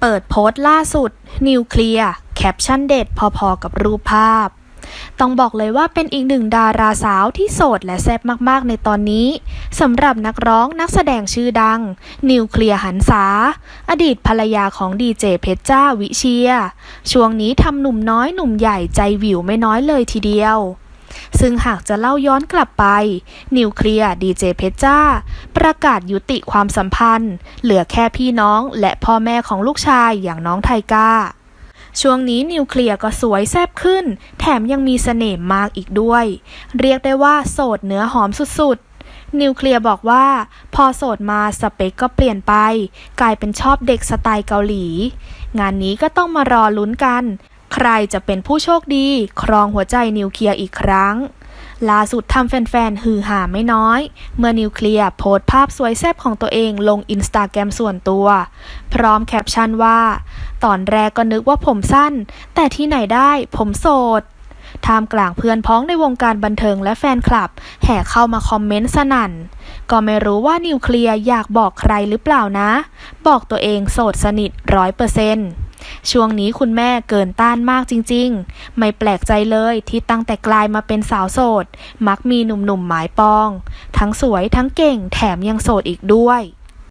เปิดโพสต์ล่าสุด นิวเคลียร์แคปชั่นเด็ดพอๆกับรูปภาพ ต้องบอกเลยว่าเป็นอีกหนึ่งดาราสาวที่โสดและแซ่บมากๆในตอนนี้สำหรับนักร้องนักแสดงชื่อดัง นิวเคลียร์หันษาอดีตภรรยาของดีเจเพชรจ้าวิเชีย ช่วงนี้ทำหนุ่มน้อยหนุ่มใหญ่ใจวิวไม่น้อยเลยทีเดียว ซึ่งหากจะเล่าย้อนกลับไป นิวเคลียร์ดีเจเพชรจ้า ประกาศยุติความสัมพันธ์ เหลือแค่พี่น้องและพ่อแม่ของลูกชายอย่างน้องไทก้าช่วงนี้นิวเคลียร์ก็สวยแซ่บขึ้น แถมยังมีเสน่ห์มากอีกด้วย เรียกได้ว่าโสดเนื้อหอมสุดๆ นิวเคลียร์บอกว่า พอโสดมาสเปคก็เปลี่ยนไป กลายเป็นชอบเด็กสไตล์เกาหลี งานนี้ก็ต้องมารอลุ้นกัน ใครจะเป็นผู้โชคดี ครองหัวใจนิวเคลียร์อีกครั้ง ล่าสุดทำแฟนๆ ฮือหาไม่น้อย เมื่อนิวเคลียร์โพสภาพสวยแซ่บของตัวเองลงอินสตาแกรมส่วนตัว พร้อมแคปชั่นว่า ตอนแรกก็นึกว่าผมสั้น แต่ที่ไหนได้ผมโสดท่ามกลางเพื่อนพ้องในวงการบันเทิงและแฟนคลับ แห่เข้ามาคอมเมนต์สนั่น ก็ไม่รู้ว่านิวเคลียร์อยากบอกใครหรือเปล่านะ บอกตัวเองโสดสนิทร้อยเปอร์เซนต์ ช่วงนี้คุณแม่เกินต้านมากจริงๆ ไม่แปลกใจเลยที่ตั้งแต่กลายมาเป็นสาวโสด มักมีหนุ่มๆหมายปอง ทั้งสวยทั้งเก่งแถมยังโสดอีกด้วย